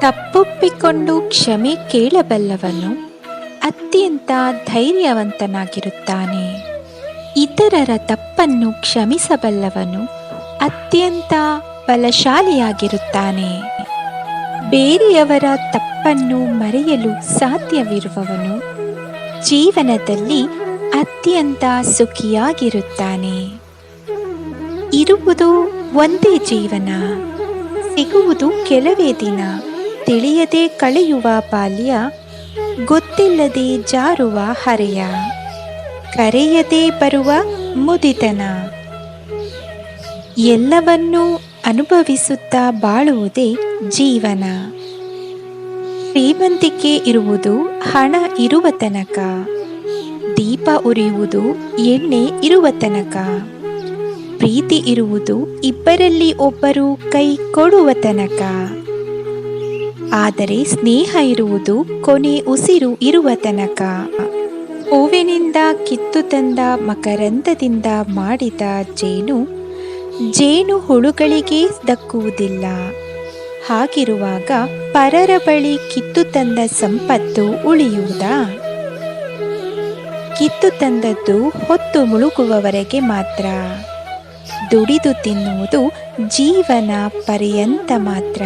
ತಪ್ಪೊಪ್ಪಿಕೊಂಡು ಕ್ಷಮೆ ಕೇಳಬಲ್ಲವನು ಅತ್ಯಂತ ಧೈರ್ಯವಂತನಾಗಿರುತ್ತಾನೆ. ಇತರರ ತಪ್ಪನ್ನು ಕ್ಷಮಿಸಬಲ್ಲವನು ಅತ್ಯಂತ ಬಲಶಾಲಿಯಾಗಿರುತ್ತಾನೆ. ಬೇರೆಯವರ ತಪ್ಪನ್ನು ಮರೆಯಲು ಸಾಧ್ಯವಿರುವವನು ಜೀವನದಲ್ಲಿ ಅತ್ಯಂತ ಸುಖಿಯಾಗಿರುತ್ತಾನೆ. ಇರುವುದು ಒಂದೇ ಜೀವನ, ಸಿಗುವುದು ಕೆಲವೇ ದಿನ. ತಿಳಿಯದೆ ಕಳೆಯುವ ಬಾಲ್ಯ, ಗೊತ್ತಿಲ್ಲದೆ ಜಾರುವ ಹರೆಯ, ಕರೆಯದೆ ಬರುವ ಮುದಿತನ. ಎಲ್ಲವನ್ನೂ ಅನುಭವಿಸುತ್ತಾ ಬಾಳುವುದೇ ಜೀವನ. ಶ್ರೀಮಂತಿಕೆ ಇರುವುದು ಹಣ ಇರುವ ತನಕ. ದೀಪ ಉರಿಯುವುದು ಎಣ್ಣೆ ಇರುವ ತನಕ. ಪ್ರೀತಿ ಇರುವುದು ಇಬ್ಬರಲ್ಲಿ ಒಬ್ಬರು ಕೈ ಕೊಡುವ ತನಕ. ಆದರೆ ಸ್ನೇಹ ಇರುವುದು ಕೊನೆ ಉಸಿರು ಇರುವ ತನಕ. ಹೂವಿನಿಂದ ಕಿತ್ತು ತಂದ ಮಕರಂದದಿಂದ ಮಾಡಿದ ಜೇನು ಜೇನು ಹುಳುಗಳಿಗೆ ದಕ್ಕುವುದಿಲ್ಲ. ಹಾಗಿರುವಾಗ ಪರರ ಬಳಿ ಕಿತ್ತು ತಂದ ಸಂಪತ್ತು ಉಳಿಯುವುದಾ? ಕಿತ್ತು ತಂದದ್ದು ಹೊತ್ತು ಮುಳುಗುವವರೆಗೆ ಮಾತ್ರ. ದುಡಿದು ತಿನ್ನುವುದು ಜೀವನ ಪರ್ಯಂತ ಮಾತ್ರ.